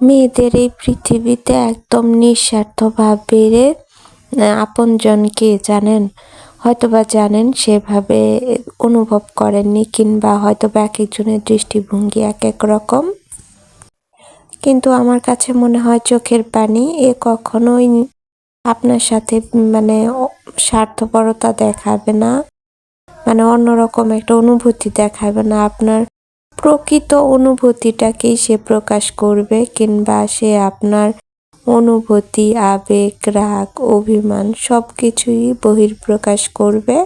মেয়েদের এই পৃথিবীতে একদম নিঃস্বার্থভাবে আপনজনকে জানেন? হয়তোবা জানেন, সেভাবে অনুভব করেননি কিংবা হয়তোবা এক একজনের দৃষ্টিভঙ্গি এক এক রকম। কিন্তু আমার কাছে মনে হয় চোখের পানি, এ কখনোই আপনার সাথে মানে স্বার্থপরতা দেখাবে না। মানে অন্যরকম একটা অনুভূতি দেখাবে না। আপনার প্রকৃত অনুভূতিটাকেই সে প্রকাশ করবে কিংবা সে আপনার অনুভূতি, আবেগ, রাগ, অভিমান সব কিছুই বহির্প্রকাশ করবে।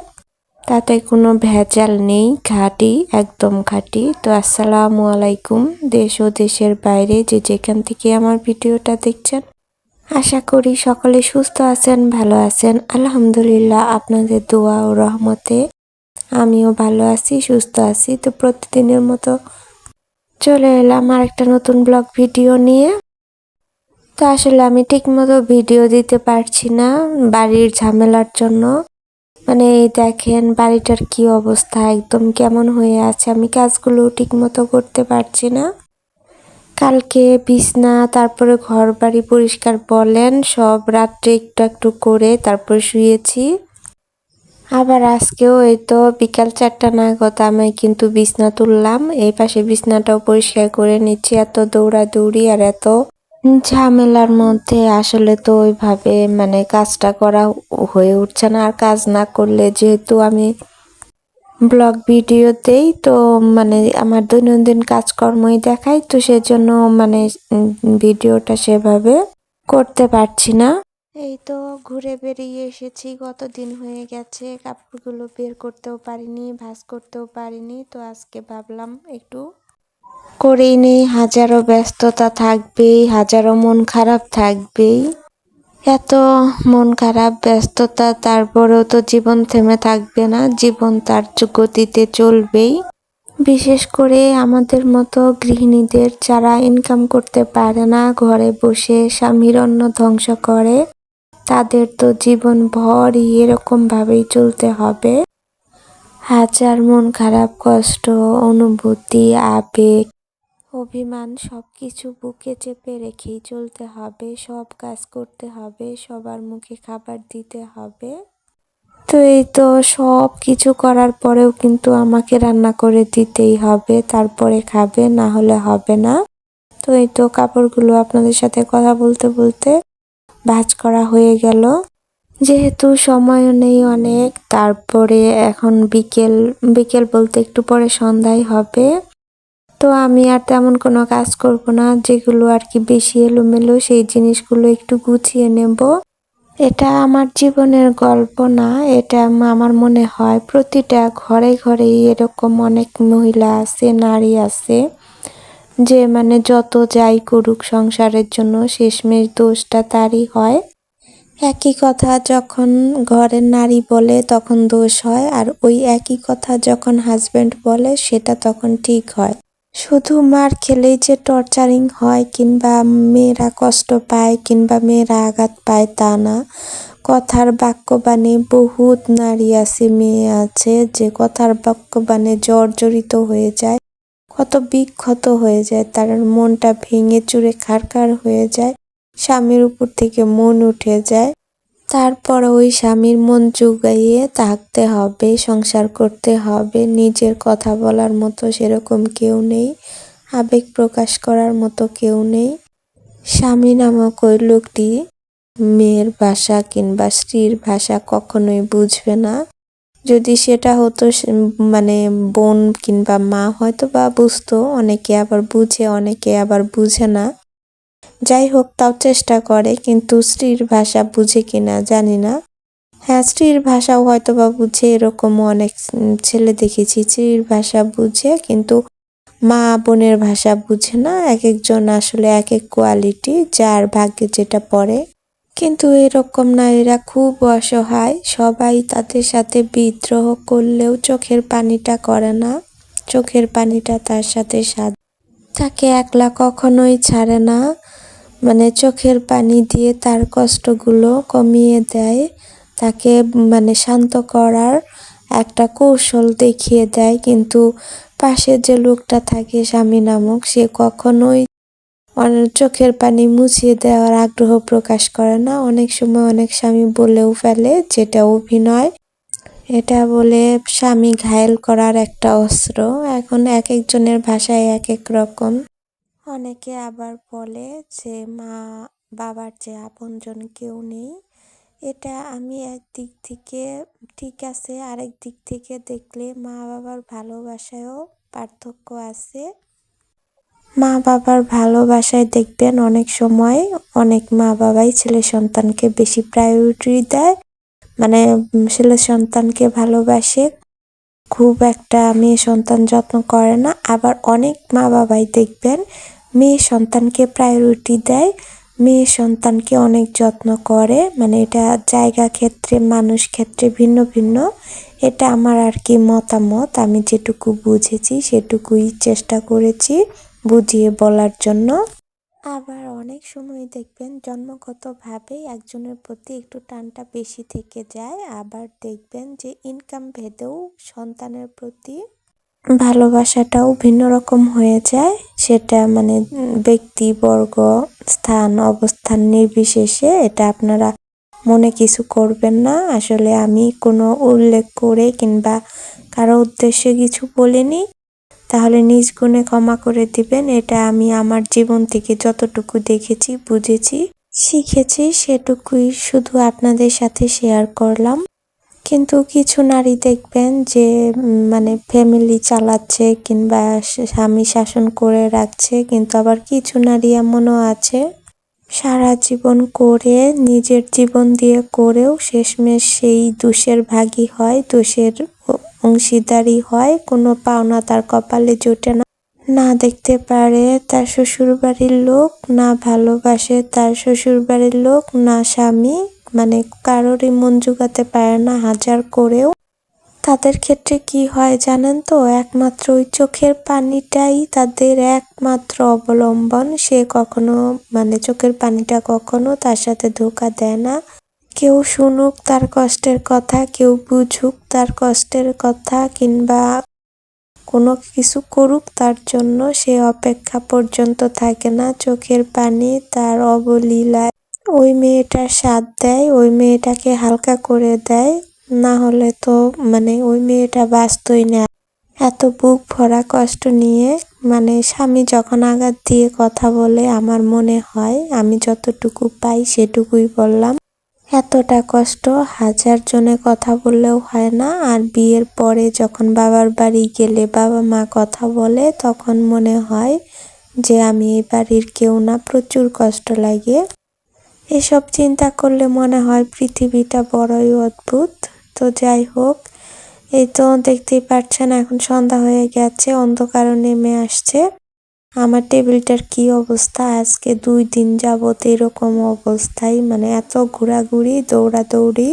তাতে কোনো ভেজাল নেই খাঁটি একদম খাঁটি তো আসসালামু আলাইকুম, দেশ ও দেশের বাইরে যে যেখান থেকে আমার ভিডিওটা দেখছেন। আশা করি সকলে সুস্থ আছেন, ভালো আছেন। আলহামদুলিল্লাহ, আপনাদের দোয়া ও রহমতে আমিও ভালো আছি, সুস্থ আছি। তো প্রতিদিনের মতো চলে এলাম আর একটা নতুন ব্লগ ভিডিও নিয়ে। তো আসলে আমি ঠিকমতো ভিডিও দিতে পারছি না বাড়ির ঝামেলার জন্য। মানে এই দেখেন বাড়িটার কি অবস্থা, একদম কেমন হয়ে আছে। আমি কাজগুলো ঠিকমতো করতে পারছি না। কালকে বিছনা, তারপরে ঘর বাড়ি পরিষ্কার বলেন, সব রাত্রে একটু একটু করে তারপর শুয়েছি। আবার আজকেও এই তো বিকাল চারটা নাগাদ আমি কিন্তু বিছনা তুললাম। এই পাশে বিছনাটাও পরিষ্কার করে নিচ্ছি। এত দৌড়াদৌড়ি আর এত ঝামেলার মধ্যে আসলে তো ওইভাবে মানে কাজটা করা হয়ে উঠছে না। আর কাজ না করলে যেহেতু আমি ব্লগ ভিডিওতেই তো মানে আমার দৈনন্দিন কাজকর্মই দেখাই তো সেজন্য মানে ভিডিওটা সেভাবে করতে পারছি না। এই তো ঘুরে বেরিয়ে এসেছি কতদিন হয়ে গেছে, কাপড়গুলো বের করতেও পারিনি, ভাঁজ করতেও পারিনি, তো আজকে ভাবলাম একটু করেই নেই, হাজারো ব্যস্ততা থাকবেই হাজারো মন খারাপ থাকবেই এত মন খারাপ, ব্যস্ততা, তারপরেও তো জীবন থেমে থাকবে না, জীবন তার গতিতে চলবেই। বিশেষ করে আমাদের মতো গৃহিণীদের যারা ইনকাম করতে পারে না, ঘরে বসে স্বামীর অন্ন ধ্বংস করে তাদের তো জীবন ভরই এরকম ভাবেই চলতে হবে। হাজার মন খারাপ কষ্ট, অনুভূতি, আবেগ, অভিমান সব কিছু বুকে চেপে রেখেই চলতে হবে। সব কাজ করতে হবে, সবার মুখে খাবার দিতে হবে। তো এই তো সব কিছু করার পরেও কিন্তু আমাকে রান্না করে দিতেই হবে। তারপরে খাবে, না হলে হবে না। তো এই তো কাপড়গুলো আপনাদের সাথে কথা বলতে বলতে ভাঁজ করা হয়ে গেল। যেহেতু সময়ও নেই অনেক, তারপরে এখন বিকেল বিকেল বলতে একটু পরে সন্ধ্যায় হবে। তো আমি আর তেমন কোনো কাজ করব না, যেগুলো আর কি বেশি এলোমেলো সেই জিনিসগুলো একটু গুছিয়ে নেব। এটা আমার জীবনের গল্প না, এটা আমার মনে হয় প্রতিটা ঘরে ঘরেই এরকম অনেক মহিলা আছে, নারী আছে। যে মানে যত যাই করুক সংসারের জন্য শেষমেশ দোষটা তারই হয়। একই কথা যখন ঘরের নারী বলে তখন দোষ হয়, আর ওই একই কথা যখন হাজব্যান্ড বলে সেটা তখন ঠিক হয়। শুধু মার খেলেই যে টর্চারিং হয় কিংবা মেয়েরা কষ্ট পায় কিংবা মেয়েরা আঘাত পায় তা না। কথার বাক্যবাণে বহুত নারী আছে, মেয়ে আছে, যে কথার বাক্যবাণে জর্জরিত হয়ে যায়। কত বিক্ষত হয়ে যায়, তার মনটা ভেঙে চুরে খারখার হয়ে যায়, স্বামীর উপর থেকে মন উঠে যায়। তারপর ওই স্বামীর মন জুগাইয়ে থাকতে হবে, সংসার করতে হবে, নিজের কথা বলার মতো সেরকম কেউ নেই, আবেগ প্রকাশ করার মতো কেউ নেই। স্বামী নামক ওই লোকটি মেয়ের ভাষা কিংবা স্ত্রীর ভাষা কখনোই বুঝবে না। যদি সেটা হতো মানে বোন কিংবা মা হয়তো বা বুঝতো, অনেকে আবার বুঝে, অনেকে আবার বুঝে না। যাই হোক, তাও চেষ্টা করে, কিন্তু স্ত্রীর ভাষা বুঝে কিনা জানি না। হ্যাঁ স্ত্রীর ভাষাও হয়তো বা বুঝে এরকমও অনেক ছেলে দেখেছি, স্ত্রীর ভাষা বুঝে, কিন্তু মা বোনের ভাষা বুঝে না। এক একজন আসলে এক এক কোয়ালিটি যার ভাগ্যে যেটা পড়ে। কিন্তু এরকম নারীরা খুব অসহায়। সবাই তাদের সাথে বিদ্রোহ করলেও চোখের পানিটা করে না। চোখের পানিটা তার সাথে সাথ তাকে একলা কখনোই ছাড়ে না। মানে চোখের পানি দিয়ে তার কষ্টগুলো কমিয়ে দেয়। তাকে মানে শান্ত করার একটা কৌশল দেখিয়ে দেয়। কিন্তু পাশে যে লোকটা থাকে স্বামী নামক, সে কখনোই চোখের পানি মুছিয়ে দেওয়ার আগ্রহ প্রকাশ করে না। অনেক সময় অনেক স্বামী বলেও ফেলে যেটা অভিনয়। এটা বলে স্বামী ঘায়েল করার একটা অস্ত্র। এখন এক একজনের ভাষায় এক এক রকম। অনেকে আবার বলে যে, মা, বাবার যে আপনজন কেউ নেই। এটা আমি একদিক থেকে ঠিক আছে, আরেক দিক থেকে দেখলে মা বাবার ভালোবাসায়ও পার্থক্য আছে। মা বাবার ভালোবাসায় দেখবেন অনেক সময় অনেক মা বাবাই ছেলে সন্তানকে বেশি প্রায়োরিটি দেয়। মানে ছেলে সন্তানকে ভালোবাসে। খুব একটা মেয়ে সন্তান যত্ন করে না। আবার অনেক মা বাবাই দেখবেন মেয়ে সন্তানকে প্রায়োরিটি দেয়, মেয়ে সন্তানকে অনেক যত্ন করে। মানে এটা জায়গা ক্ষেত্রে, মানুষ ক্ষেত্রে ভিন্ন ভিন্ন। এটা আমার আর কি মতামত। আমি যেটুকু বুঝেছি, সেটুকুই চেষ্টা করেছি। বুঝিয়ে বলার জন্য। আবার অনেক সময় দেখবেন জন্মগতভাবেই একজনের প্রতি একটু টানটা বেশি থেকে যায়। আবার দেখবেন যে ইনকাম ভেদেও সন্তানের প্রতি ভালোবাসাটাও ভিন্ন রকম হয়ে যায়। সেটা মানে উম, ব্যক্তিবর্গ স্থান অবস্থান নির্বিশেষে এটা আপনারা মনে কিছু করবেন না। আসলে আমি কোনো উল্লেখ করে কিংবা কারও উদ্দেশ্যে কিছু বলিনি। তাহলে নিজ গুণে ক্ষমা করে দিবেন, এটা আমি আমার জীবন থেকে যতটুকু দেখেছি, বুঝেছি, শিখেছি, সেটুকুই শুধু আপনাদের সাথে শেয়ার করলাম। কিন্তু কিছু নারী দেখবেন যে মানে ফ্যামিলি চালাচ্ছে কিংবা স্বামী শাসন করে রাখছে, কিন্তু আবার কিছু নারী এমনও আছে, সারা জীবন করে, নিজের জীবন দিয়ে করেও শেষমেশ সেই দোষের ভাগী হয়, দোষের অংশীদারি হয়, কোনো পাওনা তার কপালে জোটে না। না দেখতে পারে তার শ্বশুর বাড়ির লোক, না ভালোবাসে তার শ্বশুর বাড়ির লোক, না স্বামী মানে কারোরই মন জোগাতে পারে না হাজার করেও। তাদের ক্ষেত্রে কি হয় জানেন তো? একমাত্র ওই চোখের পানিটাই তাদের একমাত্র অবলম্বন। সে কখনো মানে চোখের পানিটা কখনো তার সাথে ধোকা দেয় না। কেউ শুনুক তার কষ্টের কথা, কেউ বুঝুক তার কষ্টের কথা কিংবা কোনো কিছু করুক তার জন্য সে অপেক্ষা পর্যন্ত থাকে না। চোখের পানি তার অবলীলায়। ওই মেয়েটার স্বাদ দেয়, ওই মেয়েটাকে হালকা করে দেয়, না হলে তো মানে ওই মেয়েটা বাঁচতই না। এত বুক ভরা কষ্ট নিয়ে মানে স্বামী যখন আঘাত দিয়ে কথা বলে, আমার মনে হয় আমি যতটুকু পাই সেটুকুই বললাম। এতটা কষ্ট, হাজার জনে কথা বললেও হয় না। আর বিয়ের পরে যখন বাবার বাড়ি গেলে বাবা মা কথা বলে, তখন মনে হয় যে আমি এই বাড়ির কেউ না, প্রচুর কষ্ট লাগে। এসব চিন্তা করলে মনে হয় পৃথিবীটা বড়ই অদ্ভুত। তো যাই হোক, এই তো দেখতেই পাচ্ছেন এখন সন্ধ্যা হয়ে গেছে অন্ধকার নেমে আসছে। আমার টেবিলটার কি অবস্থা? আজকে দুই দিন যাবত এরকম অবস্থায় মানে এত ঘোরাঘুরি, দৌড়াদৌড়ি।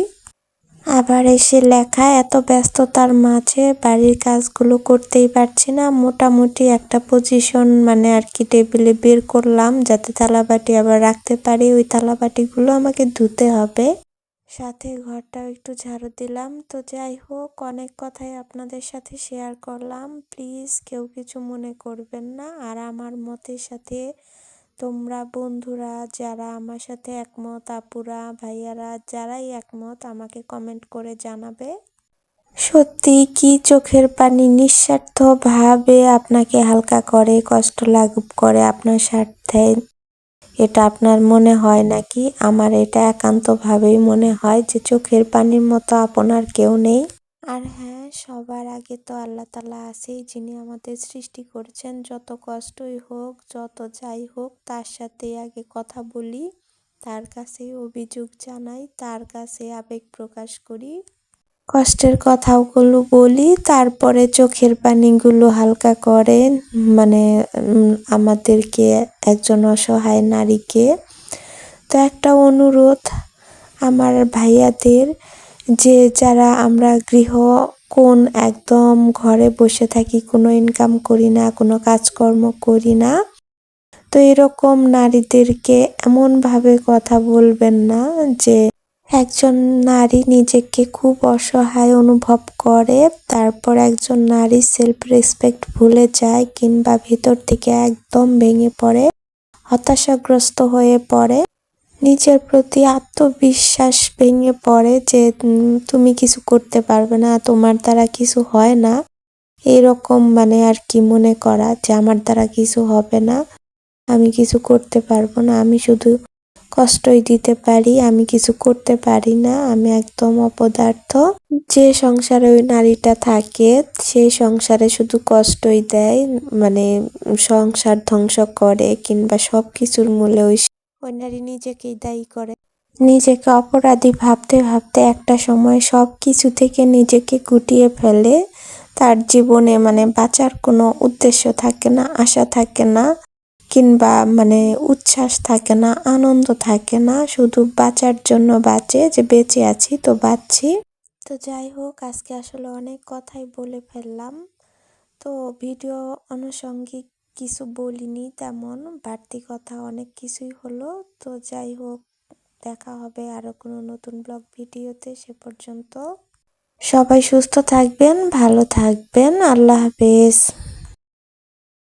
আবার এসে লেখা, এত ব্যস্ততার মাঝে বাড়ির কাজগুলো করতেই পারছি না। মোটামুটি একটা পজিশন মানে আর কি টেবিলে বের করলাম, যাতে থালাবাটি আবার রাখতে পারি। ওই থালাবাটিগুলো আমাকে ধুতে হবে। সাথে ঘরটাও একটু ঝাড়ু দিলাম। তো যাই হোক, অনেক কথাই আপনাদের সাথে শেয়ার করলাম। প্লিজ কেউ কিছু মনে করবেন না। আর আমার মতের সাথে তোমরা বন্ধুরা, যারা আমার সাথে একমত, আপুরা, ভাইয়ারা, যারাই একমত, আমাকে কমেন্ট করে জানাবে। সত্যি কি চোখের পানি নিঃস্বার্থ ভাবে আপনাকে হালকা করে, কষ্ট লাঘব করে আপনার স্বার্থে এটা আপনার মনে হয় নাকি? আমার এটা একান্তভাবেই মনে হয় যে চোখের পানির মতো আপনার কেউ নেই। আর হ্যাঁ সবার আগে তো আল্লাহ তালা আছেই যিনি আমাদের সৃষ্টি করছেন। যত কষ্টই হোক, যত যাই হোক, তার সাথে আগে কথা বলি, তার কাছে অভিযোগ জানাই, তার কাছে আবেগ প্রকাশ করি। কষ্টের কথাগুলো বলি, তারপরে চোখের পানিগুলো হালকা করে মানে আমাদেরকে, একজন অসহায় নারীকে। তো একটা অনুরোধ আমার ভাইয়াদের যে, যারা আমরা গৃহ, কোন একদম ঘরে বসে থাকি, কোনো ইনকাম করি না, কোনো কাজকর্ম করি না, তো এরকম নারীদেরকে এমনভাবে কথা বলবেন না যে একজন নারী নিজেকে খুব অসহায় অনুভব করে, তারপর একজন নারী সেলফ রেসপেক্ট ভুলে যায় কিংবা ভিতর থেকে একদম ভেঙে পড়ে, হতাশাগ্রস্ত হয়ে পড়ে। নিজের প্রতি আত্মবিশ্বাস ভেঙে পড়ে যে তুমি কিছু করতে পারবে না, তোমার দ্বারা কিছু হয় না। এরকম মানে আর কি মনে করা যে, আমার দ্বারা কিছু হবে না, আমি কিছু করতে পারব না, আমি শুধু কষ্টই দিতে পারি, আমি কিছু করতে পারি না, আমি একদম অপদার্থ। যে সংসারে ওই নারীটা থাকে সেই সংসারে শুধু কষ্টই দেয় মানে সংসার ধ্বংস করে কিংবা সব কিছুর মূলে ওই ওই নারী নিজেকেই দায়ী করে। নিজেকে অপরাধী ভাবতে ভাবতে একটা সময় সব কিছু থেকে নিজেকে গুটিয়ে ফেলে, তার জীবনে মানে বাঁচার কোনো উদ্দেশ্য থাকে না, আশা থাকে না। কিংবা মানে উচ্ছ্বাস থাকে না, আনন্দ থাকে না, শুধু বাঁচার জন্য বাঁচে, যে বেঁচে আছি তো বাঁচছি। তো যাই হোক, আজকে আসলে অনেক কথাই বলে ফেললাম। তো ভিডিও আনুষঙ্গিক কিছু বলিনি তেমন, বাড়তি কথা অনেক কিছুই হলো। তো যাই হোক, দেখা হবে আরও কোনো নতুন ব্লগ ভিডিওতে, সে পর্যন্ত। সবাই সুস্থ থাকবেন, ভালো থাকবেন, আল্লাহ হাফেজ।